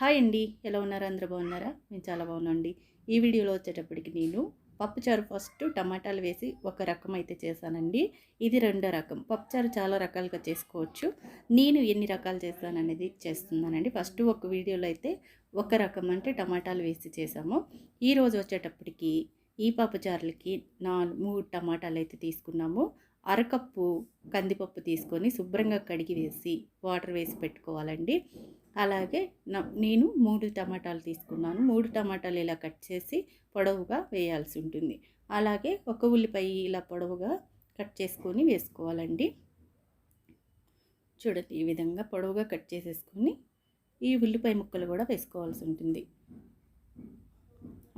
Hi అండి. ఎలా ఉన్నారు? అందరూ బాగున్నారా? నేను చాలా బాగున్నాండి ఈ వీడియోలో వచ్చేటప్పటికి నేను పప్పుచారు ఫస్ట్ టమాటాలు వేసి ఒక రకం అయితే చేశానండి. ఇది రెండో రకం. పప్పుచారు చాలా రకాలుగా చేసుకోవచ్చు. నేను ఎన్ని రకాలు చేస్తాననేది చేస్తున్నానండి. ఫస్ట్ ఒక వీడియోలో అయితే ఒక రకం అంటే టమాటాలు వేసి చేసాము ఈరోజు వచ్చేటప్పటికి ఈ పప్పుచారులకి నాలుగు మూడు టమాటాలు అయితే తీసుకున్నాము. అరకప్పు కందిపప్పు తీసుకొని శుభ్రంగా కడిగి వేసి వాటర్ వేసి పెట్టుకోవాలండి. అలాగే నేను మూడు టమాటాలు తీసుకున్నాను. మూడు టమాటాలు ఇలా కట్ చేసి పొడవుగా వేయాల్సి ఉంటుంది. అలాగే ఒక ఉల్లిపాయ ఇలా పొడవుగా కట్ చేసుకొని వేసుకోవాలండి. చూడండి ఈ విధంగా పొడవుగా కట్ చేసేసుకొని ఈ ఉల్లిపాయ ముక్కలు కూడా వేసుకోవాల్సి ఉంటుంది.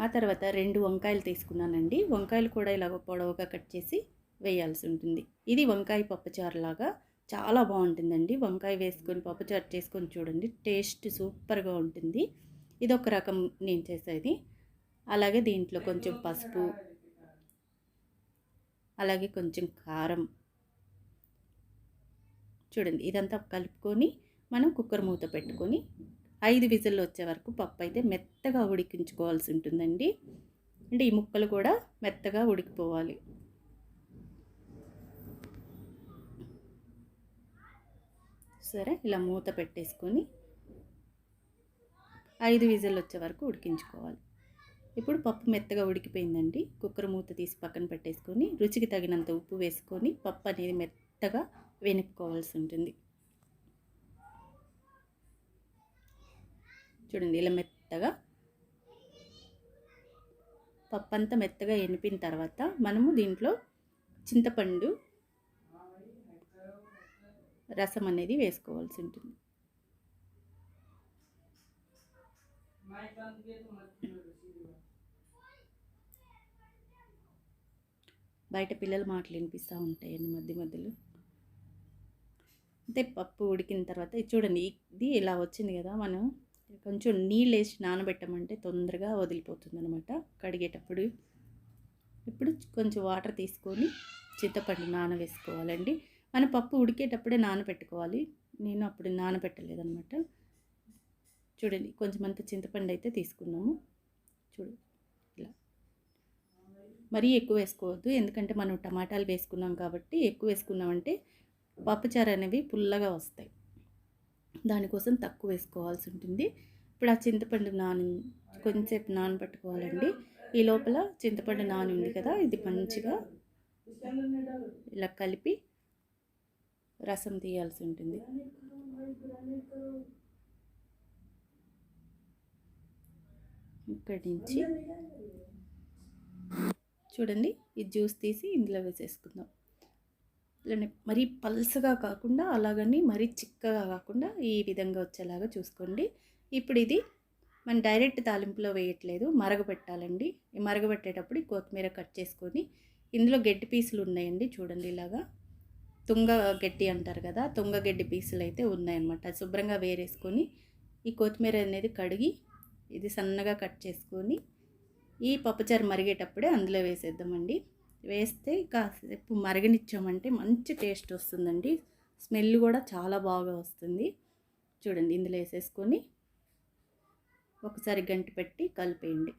ఆ తర్వాత రెండు వంకాయలు తీసుకున్నానండి. వంకాయలు కూడా ఇలా పొడవుగా కట్ చేసి వేయాల్సి ఉంటుంది. ఇది వంకాయ పప్పుచారు లాగా చాలా బాగుంటుందండి. వంకాయ వేసుకొని పప్పుచారు చేసుకొని చూడండి. టేస్ట్ సూపర్గా ఉంటుంది. ఇది ఒక రకం నేను చేసేది. అలాగే దీంట్లో కొంచెం పసుపు అలాగే కొంచెం కారం. చూడండి ఇదంతా కలుపుకొని మనం కుక్కర్ మూత పెట్టుకొని ఐదు విజిల్లు వచ్చే వరకు పప్పు అయితే మెత్తగా ఉడికించుకోవాల్సి ఉంటుందండి. అంటే ఈ ముక్కలు కూడా మెత్తగా ఉడికిపోవాలి. సరే ఇలా మూత పెట్టేసుకొని ఐదు విజిల్ వచ్చే వరకు ఉడికించుకోవాలి. ఇప్పుడు పప్పు మెత్తగా ఉడికిపోయిందండి. కుక్కర్ మూత తీసి పక్కన పెట్టేసుకొని రుచికి తగినంత ఉప్పు వేసుకొని పప్పు అనేది మెత్తగా వెనుక్కోవాల్సి ఉంటుంది. చూడండి ఇలా మెత్తగా పప్పు అంతా మెత్తగా ఎనిపిన తర్వాత మనము దీంట్లో చింతపండు రసం అనేది వేసుకోవాల్సి ఉంటుంది. బయట పిల్లలు మాటలు వినిపిస్తూ ఉంటాయండి మధ్య మధ్యలో. అంటే పప్పు ఉడికిన తర్వాత ఇది చూడండి ఇది ఇలా వచ్చింది కదా మనం కొంచెం నీళ్ళు వేసి నానబెట్టమంటే తొందరగా వదిలిపోతుంది అనమాట కడిగేటప్పుడు ఇప్పుడు కొంచెం వాటర్ తీసుకొని చింతపండు నానవేసుకోవాలండి కానీ పప్పు ఉడికేటప్పుడే నానబెట్టుకోవాలి నేను అప్పుడు నానబెట్టలేదనమాట చూడండి కొంచెం అంత చింతపండు అయితే తీసుకున్నాము. చూడు ఇలా. మరీ ఎక్కువ వేసుకోవద్దు ఎందుకంటే మనం టమాటాలు వేసుకున్నాం కాబట్టి ఎక్కువ వేసుకున్నామంటే పప్పుచారు అనేవి పుల్లగా వస్తాయి. దానికోసం తక్కువ వేసుకోవాల్సి ఉంటుంది. ఇప్పుడు ఆ చింతపండు నాని కొంచెంసేపు నానబెట్టుకోవాలండి. ఈ లోపల చింతపండు నాని ఉంది కదా ఇది మంచిగా ఇలా కలిపి రసం తీయాల్సి ఉంటుంది. ఇక్కడి నుంచి చూడండి ఈ జ్యూస్ తీసి ఇందులో వేసేసుకుందాం. ఇలానే మరీ పల్సగా కాకుండా అలాగని మరీ చిక్కగా కాకుండా ఈ విధంగా వచ్చేలాగా చూసుకోండి. ఇప్పుడు ఇది మనం డైరెక్ట్ తాలింపులో వేయట్లేదు మరగబెట్టాలండి. మరగబెట్టేటప్పుడు కొత్తిమీర కట్ చేసుకొని ఇందులో గడ్డి పీసులు ఉన్నాయండి చూడండి ఇలాగా. తుంగ గడ్డి అంటారు కదా తుంగ గడ్డి పీసులు అయితే ఉన్నాయన్నమాట. శుభ్రంగా వేరేసుకొని ఈ కొత్తిమీర అనేది కడిగి ఇది సన్నగా కట్ చేసుకొని ఈ పప్పుచారు మరిగేటప్పుడే అందులో వేసేద్దామండి. వేస్తే కాసేపు మరగనిచ్చామంటే మంచి టేస్ట్ వస్తుందండి. స్మెల్ కూడా చాలా బాగా వస్తుంది. చూడండి ఇందులో వేసేసుకొని ఒకసారి గంటి పెట్టి కలిపేయండి.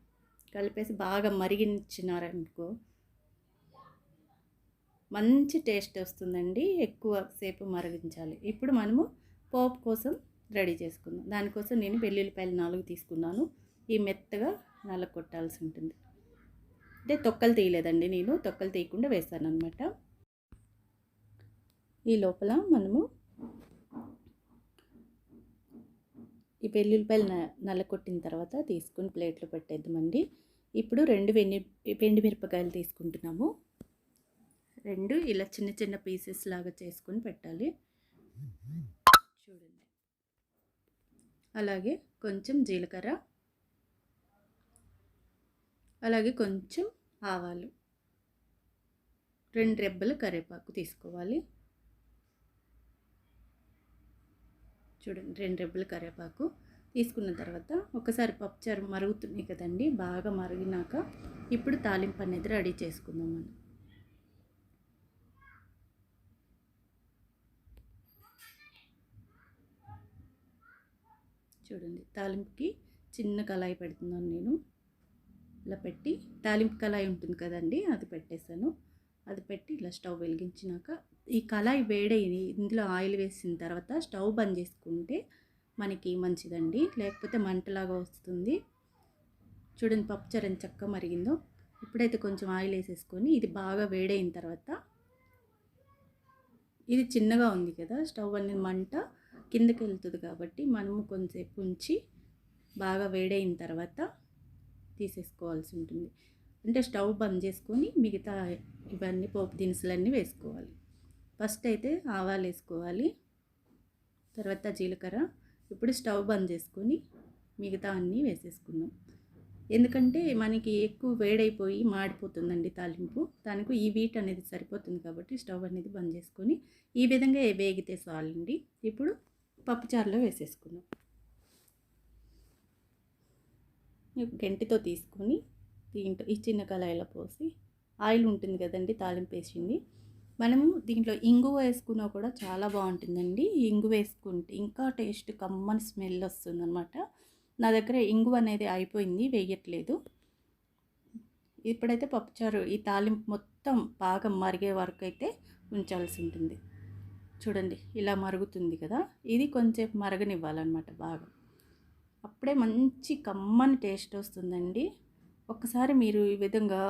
కలిపేసి బాగా మరిగించినారనుకో మంచి టేస్ట్ వస్తుందండి. ఎక్కువ సేపు మరిగించాలి. ఇప్పుడు మనము పోపు కోసం రెడీ చేసుకుందాం. దానికోసం నేను వెల్లుల్లిపాయలు నాలుగు తీసుకున్నాను. ఈ మెత్తగా నల్ల కొట్టాల్సి ఉంటుంది. అంటే తొక్కలు తీయలేదండి నేను. తొక్కలు తీయకుండా వేస్తాను అనమాట ఈ లోపల మనము ఈ వెల్లుల్లిపాయలు నల్ల కొట్టిన తర్వాత తీసుకుని ప్లేట్లో పెట్టేద్దామండి. ఇప్పుడు రెండు వెండి వెండి మిరపకాయలు తీసుకుంటున్నాము. రెండు ఇలా చిన్న చిన్న పీసెస్ లాగా చేసుకొని పెట్టాలి. చూడండి. అలాగే కొంచెం జీలకర్ర. అలాగే కొంచెం ఆవాలు. రెండు రెబ్బలు కరివేపాకు తీసుకోవాలి. చూడండి రెండు రెబ్బలు కరివేపాకు తీసుకున్న తర్వాత ఒకసారి పప్పుచారు మరుగుతుంది కదండి బాగా మరిగినాక ఇప్పుడు తాలింపు అనేది రెడీ చేసుకుందాం మనం. చూడండి. తాలింపుకి చిన్న కళాయి పెడుతున్నాను నేను. ఇలా పెట్టి తాలింపు కళాయి ఉంటుంది కదండి అది పెట్టేశాను. అది పెట్టి ఇలా స్టవ్ వెలిగించినాక ఈ కళాయి వేడైంది ఇందులో ఆయిల్ వేసిన తర్వాత స్టవ్ బంద్ చేసుకుంటే మనకి మంచిదండి. లేకపోతే మంటలాగా వస్తుంది. చూడండి పప్పుచారు ఎంత చక్కగా మరిగిందో. ఇప్పుడైతే కొంచెం ఆయిల్ వేసేసుకొని ఇది బాగా వేడైన తర్వాత ఇది చిన్నగా ఉంది కదా స్టవ్ అనేది మంట కిందకి వెళ్తుంది కాబట్టి మనము కొంచెంసేపు ఉంచి బాగా వేడైన తర్వాత తీసేసుకోవాల్సి ఉంటుంది. అంటే స్టవ్ బంద్ చేసుకొని మిగతా ఇవన్నీ పోపు దినుసులన్నీ వేసుకోవాలి. ఫస్ట్ అయితే ఆవాలు వేసుకోవాలి. తర్వాత జీలకర్ర. ఇప్పుడు స్టవ్ బంద్ చేసుకొని మిగతా అన్నీ వేసేసుకుందాం. ఎందుకంటే మనకి ఎక్కువ వేడైపోయి మాడిపోతుందండి తాలింపు. దానికి ఈ వీట్ అనేది సరిపోతుంది కాబట్టి స్టవ్ అనేది బంద్ చేసుకొని ఈ విధంగా వేగితే చాలండి. ఇప్పుడు పప్పుచారులో వేసేసుకుందాం. గంటితో తీసుకొని దీంట్లో ఈ చిన్న కళాయిలో పోసి ఆయిల్ ఉంటుంది కదండి తాలింపు వేసింది. మనము దీంట్లో ఇంగు వేసుకున్నా కూడా చాలా బాగుంటుందండి. ఇంగు వేసుకుంటే ఇంకా టేస్ట్ కమ్మని స్మెల్ వస్తుంది అనమాట నా దగ్గర ఇంగు అనేది అయిపోయింది వేయట్లేదు. ఇప్పుడైతే పప్పుచారు ఈ తాలింపు మొత్తం బాగా మరిగే వరకు అయితే ఉంచాల్సి ఉంటుంది. చూడండి ఇలా మరుగుతుంది కదా? ఇది కొంచెం మరగనివ్వాలన్నమాట బాగా. అప్పుడే మంచి కమ్మని టేస్ట్ వస్తుందండి. ఒక్కసారి మీరు ఈ విధంగా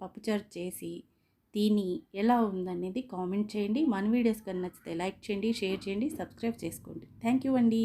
పప్పుచారు చేసి తిని ఎలా ఉందనేది కామెంట్ చేయండి. మన వీడియోస్ కానీ నచ్చితే లైక్ చేయండి షేర్ చేయండి సబ్స్క్రైబ్ చేసుకోండి. థ్యాంక్ యూ అండి.